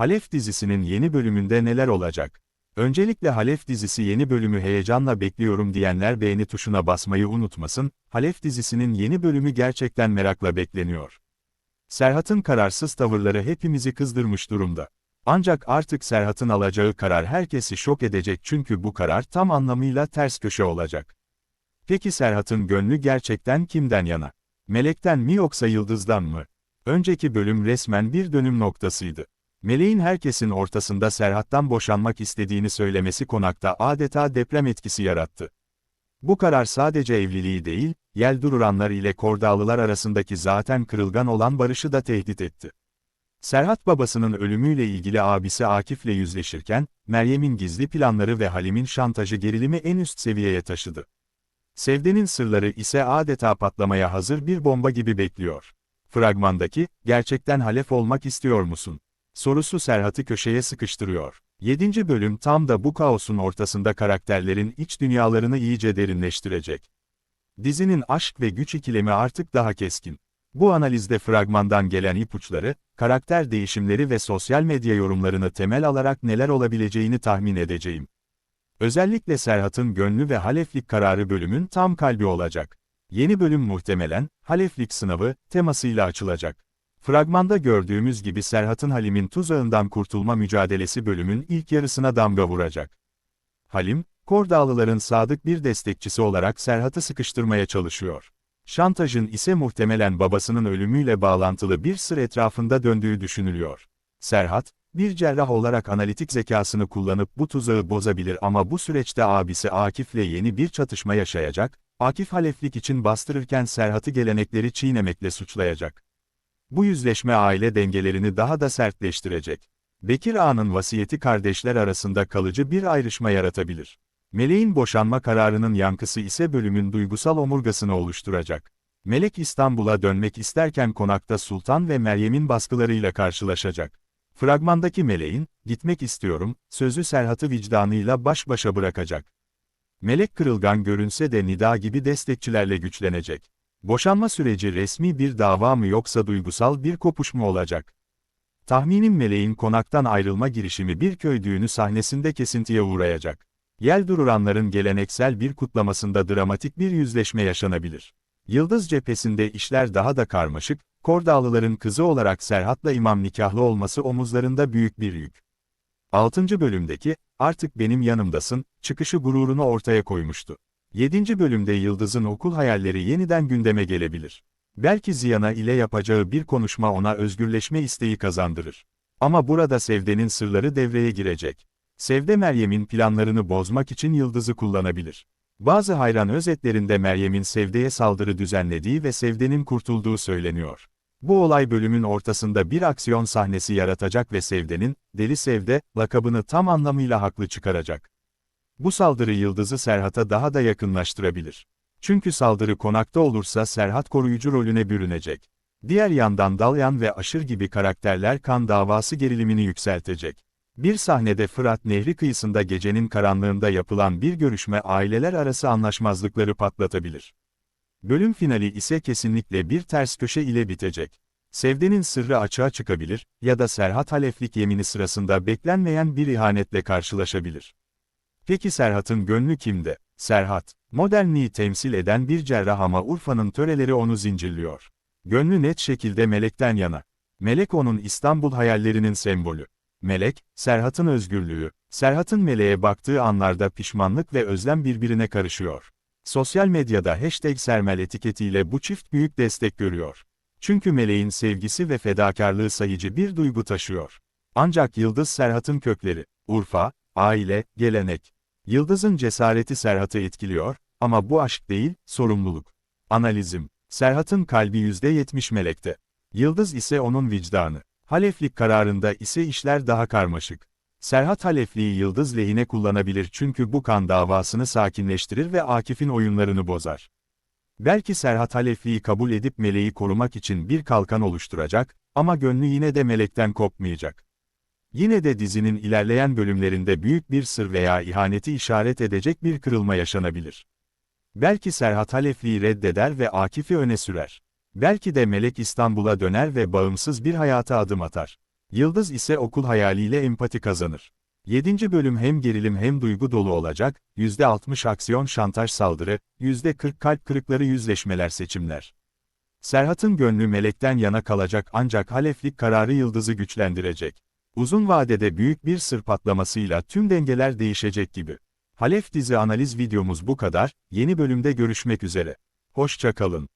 Halef dizisinin yeni bölümünde neler olacak? Öncelikle Halef dizisi yeni bölümü heyecanla bekliyorum diyenler beğeni tuşuna basmayı unutmasın, Halef dizisinin yeni bölümü gerçekten merakla bekleniyor. Serhat'ın kararsız tavırları hepimizi kızdırmış durumda. Ancak artık Serhat'ın alacağı karar herkesi şok edecek çünkü bu karar tam anlamıyla ters köşe olacak. Peki Serhat'ın gönlü gerçekten kimden yana? Melek'ten mi yoksa Yıldız'dan mı? Önceki bölüm resmen bir dönüm noktasıydı. Meleğin herkesin ortasında Serhat'tan boşanmak istediğini söylemesi konakta adeta deprem etkisi yarattı. Bu karar sadece evliliği değil, Yeldururanlar ile Kordağlılar arasındaki zaten kırılgan olan barışı da tehdit etti. Serhat babasının ölümüyle ilgili abisi Akif'le yüzleşirken, Meryem'in gizli planları ve Halim'in şantajı gerilimi en üst seviyeye taşıdı. Sevde'nin sırları ise adeta patlamaya hazır bir bomba gibi bekliyor. Fragmandaki, gerçekten halef olmak istiyor musun? Sorusu Serhat'ı köşeye sıkıştırıyor. 7. bölüm tam da bu kaosun ortasında karakterlerin iç dünyalarını iyice derinleştirecek. Dizinin aşk ve güç ikilemi artık daha keskin. Bu analizde fragmandan gelen ipuçları, karakter değişimleri ve sosyal medya yorumlarını temel alarak neler olabileceğini tahmin edeceğim. Özellikle Serhat'ın gönlü ve haleflik kararı bölümün tam kalbi olacak. Yeni bölüm muhtemelen, haleflik sınavı, temasıyla açılacak. Fragmanda gördüğümüz gibi Serhat'ın Halim'in tuzağından kurtulma mücadelesi bölümün ilk yarısına damga vuracak. Halim, Kordağlıların sadık bir destekçisi olarak Serhat'ı sıkıştırmaya çalışıyor. Şantajın ise muhtemelen babasının ölümüyle bağlantılı bir sır etrafında döndüğü düşünülüyor. Serhat, bir cerrah olarak analitik zekasını kullanıp bu tuzağı bozabilir ama bu süreçte abisi Akif'le yeni bir çatışma yaşayacak, Akif haleflik için bastırırken Serhat'ı gelenekleri çiğnemekle suçlayacak. Bu yüzleşme aile dengelerini daha da sertleştirecek. Bekir Ağa'nın vasiyeti kardeşler arasında kalıcı bir ayrışma yaratabilir. Meleğin boşanma kararının yankısı ise bölümün duygusal omurgasını oluşturacak. Melek İstanbul'a dönmek isterken konakta Sultan ve Meryem'in baskılarıyla karşılaşacak. Fragmandaki Meleğin, gitmek istiyorum, sözü Serhat'ı vicdanıyla baş başa bırakacak. Melek kırılgan görünse de Nida gibi destekçilerle güçlenecek. Boşanma süreci resmi bir dava mı yoksa duygusal bir kopuş mu olacak? Tahminim Meleğin konaktan ayrılma girişimi bir köy düğünü sahnesinde kesintiye uğrayacak. Yeldururanların geleneksel bir kutlamasında dramatik bir yüzleşme yaşanabilir. Yıldız cephesinde işler daha da karmaşık, Kordağlıların kızı olarak Serhat'la imam nikahlı olması omuzlarında büyük bir yük. 6. bölümdeki, artık benim yanımdasın, çıkışı gururunu ortaya koymuştu. 7. bölümde Yıldız'ın okul hayalleri yeniden gündeme gelebilir. Belki Ziyana ile yapacağı bir konuşma ona özgürleşme isteği kazandırır. Ama burada Sevde'nin sırları devreye girecek. Sevde Meryem'in planlarını bozmak için Yıldız'ı kullanabilir. Bazı hayran özetlerinde Meryem'in Sevde'ye saldırı düzenlediği ve Sevde'nin kurtulduğu söyleniyor. Bu olay bölümün ortasında bir aksiyon sahnesi yaratacak ve Sevde'nin, Deli Sevde, lakabını tam anlamıyla haklı çıkaracak. Bu saldırı Yıldız'ı Serhat'a daha da yakınlaştırabilir. Çünkü saldırı konakta olursa Serhat koruyucu rolüne bürünecek. Diğer yandan Dalyan ve Aşır gibi karakterler kan davası gerilimini yükseltecek. Bir sahnede Fırat Nehri kıyısında gecenin karanlığında yapılan bir görüşme aileler arası anlaşmazlıkları patlatabilir. Bölüm finali ise kesinlikle bir ters köşe ile bitecek. Sevdenin sırrı açığa çıkabilir ya da Serhat Haleflik yemini sırasında beklenmeyen bir ihanetle karşılaşabilir. Peki Serhat'ın gönlü kimde? Serhat, modernliği temsil eden bir cerrah ama Urfa'nın töreleri onu zincirliyor. Gönlü net şekilde Melek'ten yana. Melek onun İstanbul hayallerinin sembolü. Melek, Serhat'ın özgürlüğü. Serhat'ın Meleğe baktığı anlarda pişmanlık ve özlem birbirine karışıyor. Sosyal medyada hashtag Sermel etiketiyle bu çift büyük destek görüyor. Çünkü Meleğin sevgisi ve fedakarlığı sayıcı bir duygu taşıyor. Ancak Yıldız Serhat'ın kökleri, Urfa, aile, gelenek. Yıldız'ın cesareti Serhat'ı etkiliyor, ama bu aşk değil, sorumluluk. Analizim. Serhat'ın kalbi %70 melekte. Yıldız ise onun vicdanı. Haleflik kararında ise işler daha karmaşık. Serhat Halefli'yi Yıldız lehine kullanabilir çünkü bu kan davasını sakinleştirir ve Akif'in oyunlarını bozar. Belki Serhat Halefli'yi kabul edip meleği korumak için bir kalkan oluşturacak, ama gönlü yine de melekten kopmayacak. Yine de dizinin ilerleyen bölümlerinde büyük bir sır veya ihaneti işaret edecek bir kırılma yaşanabilir. Belki Serhat Halefli'yi reddeder ve Akif'i öne sürer. Belki de Melek İstanbul'a döner ve bağımsız bir hayata adım atar. Yıldız ise okul hayaliyle empati kazanır. 7. bölüm hem gerilim hem duygu dolu olacak, %60 aksiyon şantaj saldırı, %40 kalp kırıkları yüzleşmeler seçimler. Serhat'ın gönlü melekten yana kalacak ancak Haleflik kararı Yıldız'ı güçlendirecek. Uzun vadede büyük bir sır patlamasıyla tüm dengeler değişecek gibi. Halef dizi analiz videomuz bu kadar, yeni bölümde görüşmek üzere. Hoşça kalın.